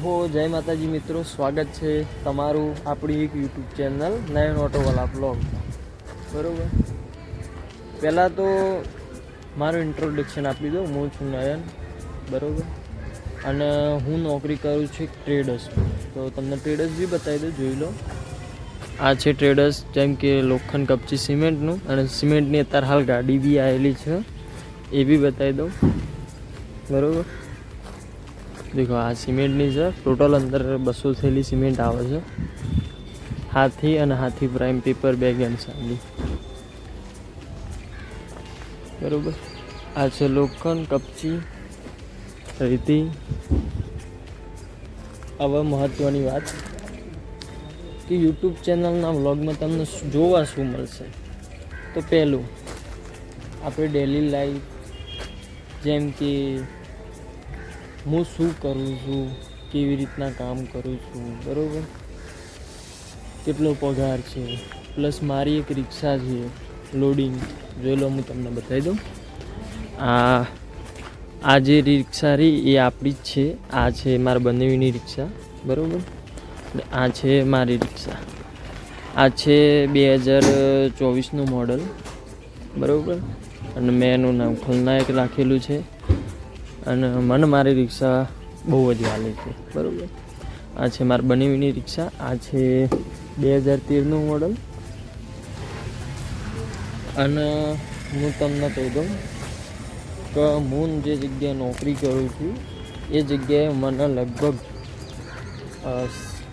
ઓહો, જય માતાજી મિત્રો, સ્વાગત છે તમારું આપણી એક યુટ્યુબ ચેનલ નયન ઓટોવાલા બ્લોગ બરાબર? પહેલાં તો મારું ઇન્ટ્રોડક્શન આપી દઉં, હું છું નયન, બરાબર? અને હું નોકરી કરું છું ટ્રેડર્સ તો તમને ટ્રેડર્સ બી બતાવી દો જોઈ લો. આ છે ટ્રેડર્સ જેમ કે લોખંડ, કપચી સિમેન્ટનું અને સિમેન્ટની અત્યારે હાલ ગાડી બી આવેલી છે. એ બી બતાવી દઉં. બરાબર? દેખો, આ સિમેન્ટની છે. ટોટલ અંદર બસો થેલી સિમેન્ટ આવે છે. હાથી અને હાથી પ્રાઇમ પેપર બેગ એન્ડ સાલી બરોબર. આ છે લોખંડ, કપચી, રેતી. હવે મહત્ત્વની વાત કે યુટ્યુબ ચેનલના વ્લોગમાં તમને જોવા શું મળશે? તો પહેલું, આપણે ડેલી લાઈફ જેમ કે હું શું કરું છું? કેવી રીતના કામ કરું છું? બરાબર? કેટલો પગાર છે? પ્લસ મારી એક રિક્ષા છે, લોડિંગ. જોઈ લો, હું તમને બતાવી દઉં. આ આ જે રિક્ષા રહી, એ આપણી જ છે. આ છે મારા બંનેવીની રિક્ષા. બરાબર? આ છે મારી રિક્ષા. આ છે બે હજાર ચોવીસનું મોડલ. બરાબર? અને મેં એનું નામ ખલનાયક રાખેલું છે. અને મને મારી રિક્ષા બહુ જ હાલે છે. બરાબર? આ છે મારી બનેવીની રિક્ષા. આ છે બે હજાર તેરનું મોડલ અને હું તમને કહી દઉં કે હું જે જગ્યાએ નોકરી કરું છું, એ જગ્યાએ મને લગભગ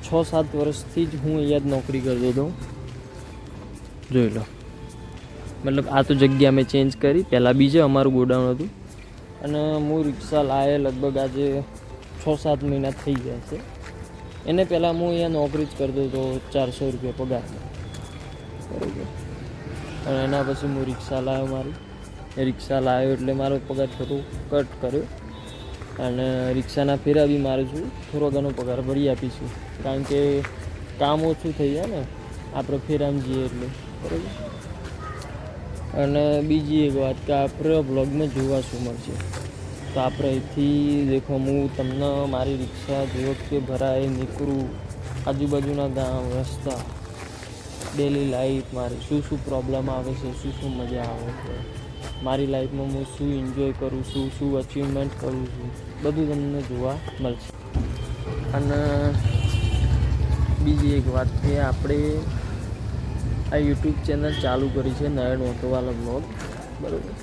છ સાત વર્ષથી જ હું અહીંયા જ નોકરી કરતો હતો. જોઈ લો. મતલબ આ તો જગ્યા મેં ચેન્જ કરી. પહેલાં બીજે અમારું ગોડાઉન હતું. અને હું રિક્ષા લાવે લગભગ આજે છ સાત મહિના થઈ ગયા છે. એને પહેલાં હું અહીંયા નોકરી જ કરતો હતો ચારસો રૂપિયા પગાર બરાબર. અને એના પછી હું રિક્ષા લાવ્યો મારી. રિક્ષા લાવ્યો એટલે મારો પગાર થોડો કટ કર્યો. અને રિક્ષાના ફેરા બી મારું છું. થોડો ઘણો પગાર ભરી આપીશું. કારણ કે કામ ઓછું થઈ જાય ને. આપણે ફેરામ જઈએ એટલે. બરાબર. અને બીજી એક વાત કે આપણે બ્લોગમાં જોવા શું મળશે? તો આપણે અહીંથી દેખો, હું તમને મારી રિક્ષા જે વખતે ભરાય નીકળું, આજુબાજુના ગામ, રસ્તા ડેલી લાઈફ મારી, શું શું પ્રોબ્લેમ આવે છે, શું શું મજા આવે છે? મારી લાઈફમાં હું શું એન્જોય કરું છું, શું અચીવમેન્ટ કરું છું, બધું તમને જોવા મળશે. અને બીજી એક વાત કે આપણે આ યુટ્યુબ ચેનલ ચાલુ કરી છે, નયન ઓટોવાલા બ્લોગ બરાબર.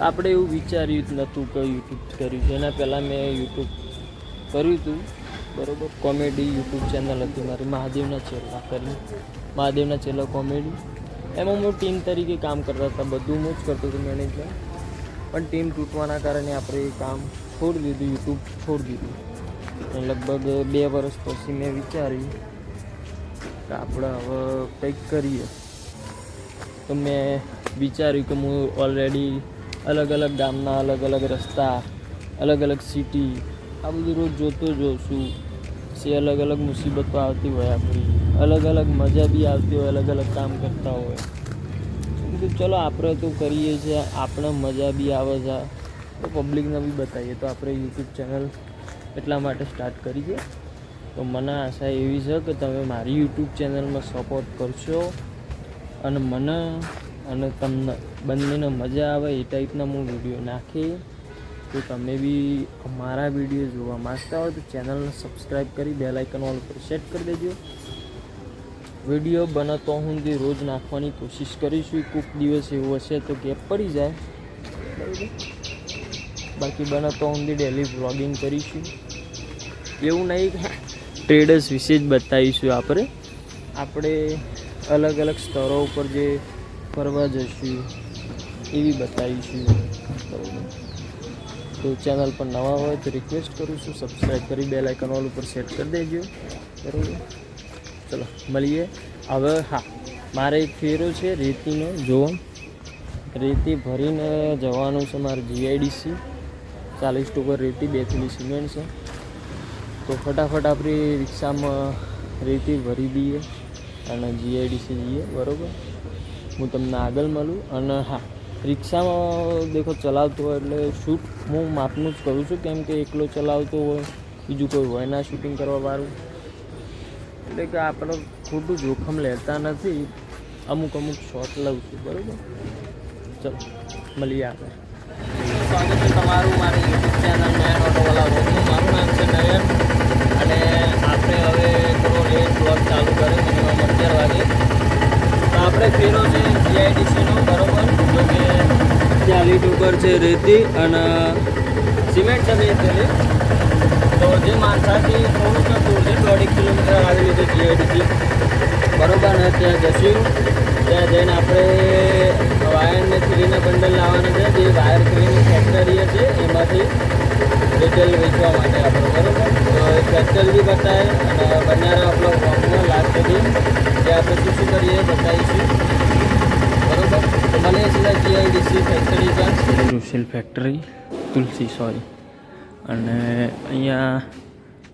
આપણે એવું વિચાર્યું નહોતું કે યુટ્યુબ કર્યું છે. એના પહેલાં મેં યુટ્યુબ કર્યું હતું. બરાબર. કોમેડી યુટ્યુબ ચેનલ હતી મારી, મહાદેવના ચેલા કરી. મહાદેવના ચેલા કોમેડી. એમાં હું ટીમ તરીકે કામ કરતા હતા. બધું હું જ કરતો હતો મેનેજમેન્ટ પણ ટીમ તૂટવાના કારણે આપણે એ કામ છોડી દીધું, યુટ્યુબ છોડી દીધું. લગભગ બે વર્ષ પછી મેં વિચાર્યું આપણે હવે કંઈક કરીએ. તો મેં વિચાર્યું કે હું ઓલરેડી અલગ અલગ ગામના, અલગ અલગ રસ્તા, અલગ અલગ સિટી આ બધું રોજ જોતો જોઉં છું. પછી અલગ અલગ મુસીબતો આવતી હોય આપણી. અલગ અલગ મજા બી આવતી હોય, અલગ અલગ કામ કરતા હોય. તો ચલો, આપણે તો કરીએ છીએ, આપણે મજા બી આવે છે. તો પબ્લિકને બી બતાવીએ. તો આપણે યુટ્યુબ ચેનલ એટલા માટે સ્ટાર્ટ કરી છે તો મને આશા એવી છે કે તમે મારી યુટ્યુબ ચેનલમાં સપોર્ટ કરશો અને મને અને તમને બંનેને મજા આવે એ ટાઈપના હું વીડિયો નાખી. તો તમે બી મારા વીડિયો જોવા માંગતા હોય તો ચેનલને સબસ્ક્રાઈબ કરી બે લાઇકન ઓલ પર સેટ કરી દેજો. વીડિયો બને તો હું જે રોજ નાખવાની કોશિશ કરીશું કોઈક દિવસ એવું હશે તો ગેપ પડી જાય. બાકી બને તો હું ડેલી વ્લોગિંગ કરીશું. એવું નહીં કે ટ્રેડર્સ વિશે જ બતાવીશું આપણે. આપણે અલગ અલગ સ્તરો ઉપર જે ફરવા જઈશું, એવી બતાવીશું. તો ચેનલ પર નવા હોય તો રિક્વેસ્ટ કરું છું. સબસ્ક્રાઈબ કરી બે લાઇકન ઓલ ઉપર સેટ કરી દેજો. બરાબર? ચલો, મળીએ. હવે હા, મારે એક ફેરો છે, રેતીનો. જોવો રેતી ભરીને જવાનું છે મારે જીઆઈડીસી ચાલીસ ટુકર રેતી બે થેલી સિમેન્ટ છે. તો ફટાફટ આપણી રિક્ષામાં રેતી ભરી દઈએ અને જીઆઈડીસી જઈએ, બરાબર? હું તમને આગળ મળું અને હા, રિક્ષામાં દેખો ચલાવતો હોય એટલે શૂટ હું માપનું જ કરું છું, કેમ કે એકલો ચલાવતો હોય, બીજું કોઈ હોય ના શૂટિંગ કરવા વાળું. એટલે કે આપણે ખોટું જોખમ લેતા નથી, અમુક અમુક શોટ લઉં છું, બરાબર? ચલો, મળીએ આપણે. સ્વાગત છે તમારું, મારી યુટ્યુબ ચેનલ નયન ઓટોવાલા રોગનું મારું નામ છે નયન અને આપણે હવે થોડો લેટ બ્લોગ ચાલુ કર્યો મિનિમમ અગિયાર વાગે તો આપણે ફેરો છે જીઆઈડીસીનો બરોબર જો કે ત્યાં લીટ ઉપર છે રેતી અને સિમેન્ટ સાથે પેલી. તો જે માણસાથી થોડુંક દૂર છે, દોઢેક કિલોમીટર આવેલું છે જીઆઈડીસી બરોબર ને, ત્યાં જશું. ત્યાં જઈને આપણે વાયરને ખીલીના બંડલ લાવવાના છે, જે વાયર થ્રીની ફેક્ટરી છે, એમાંથી ડિટેલ વેચવા માટે આપણે, બરોબર? તો ફેક્ટરી બી બતાવે અને બનારા આપણો વોકમાં લાસ્ટ સુધી જે આપણે શું શું કરીએ બતાવીશું. જીઆઈડીસી ફેક્ટરી પર ફેક્ટરી તુલસી સોરી અને અહીંયા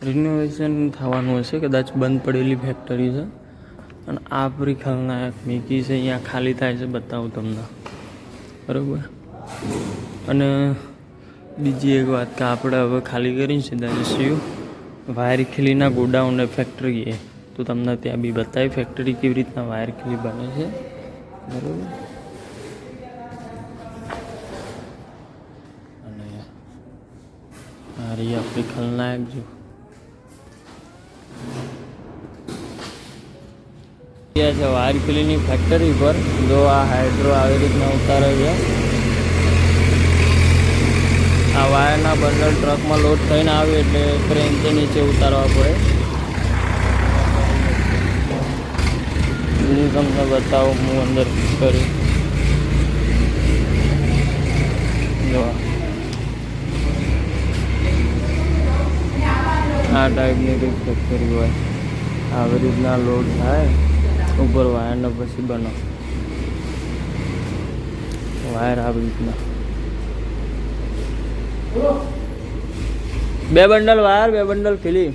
રિનોવેશન થવાનું હશે કદાચ બંધ પડેલી ફેક્ટરી છે. અને આ આપણી ખલનાયક મીકી છે અહીંયા ખાલી થાય છે બતાવું તમને. બરાબર? અને બીજી એક વાત કે આપણે હવે ખાલી કરીને સીધા જઈશું વાયર ખીલીના ગોડાઉન ફેક્ટરીએ તો તમને ત્યાં બી બતાવી ફેક્ટરી કેવી રીતના વાયર ખીલી બને છે. બરાબર અને રહી આપણી ખલનાયક જો. ગયા છે વાયરખીલીની ફેક્ટરી પર, જો આ હાઇડ્રો આવી રીતના ઉતારે છે. આ વાયરના બંડલ ટ્રકમાં લોડ થઈને આવે એટલે ક્રેનથી નીચે ઉતારવા પડે. બીજું તમને બતાવો, હું અંદર કરું. જો આ ટાઈપની કંઈક ફેક્ટરી હોય. આવી રીતના લોડ થાય, ઉપર વાયરને પછી બનાવ. વાયર આવી રીતના. બે બંડલ વાયર બે બંડલ ખીલી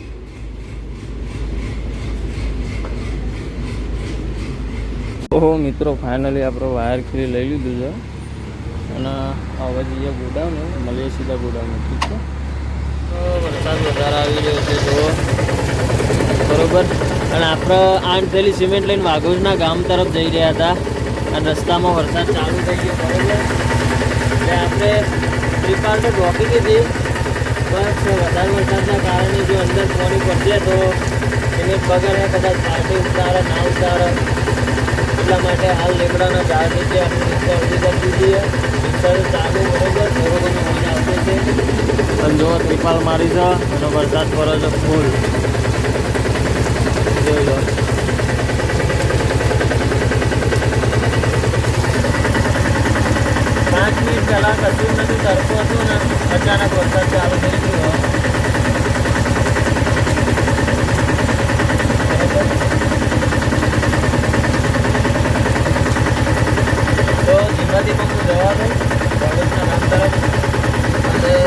ઓહો, મિત્રો ફાઇનલી આપણો વાયર ખીલી લઈ લીધું છે. અને હવે જઈએ ગોડાઉન મળીએ સીધા ગોડાઉન, ઠીક છે? વરસાદ વધારે આવી રહ્યો છે, જુઓ. બરોબર? અને આપણે આઠ થેલી સિમેન્ટ લઈને વાઘોજના ગામ તરફ જઈ રહ્યા હતા અને રસ્તામાં વરસાદ ચાલુ થઈ ગયો, બરોબર? એટલે આપણે ત્રિપાલ તો રોકી દીધી, બસ વધારે વરસાદના કારણે જો અંદર પાણી પડશે તો એને બગાડે કદાચ પાર્ટી ઉતારે, ના ઉતારે. એટલા માટે હાલ લીમડાના ઝાડ નીચે આપણે રિક્ષા અડધી કરી દીધી મિક્સર ચાલુ, બરોબર? થોડો ઘણો મહિને છે પણ જો ત્રિપાલ મારી છે અને વરસાદ પડે છે ફૂલ. જોઈ લો. પાંચ મિનિટ પહેલાં કશું નથી, તડકો હતું ને, અચાનક વરસાદ ચાલુ થઈ ગયો. તો ધીમા ધીમા હું જવા દઉં કોલેજના નામ તરફ. અને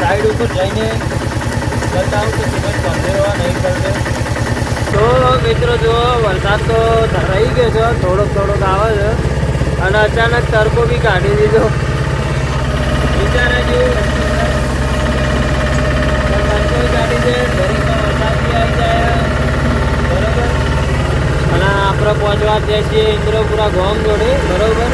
સાઈડ ઉપર જઈને બતાવું કે સિમેન્ટ બંધેરવા નહીં કરશે તો મિત્રો જો વરસાદ તો રહી ગયો છે, થોડોક થોડોક આવે છે. અને અચાનક તડકો બી કાઢી દીધો. વિચારે કાઢી દે વરસાદ બી આવી જાય. બરાબર? અને આપણે પહોંચવા જઈએ છીએ ઇન્દ્રપુરા ગામ જોડે, બરોબર?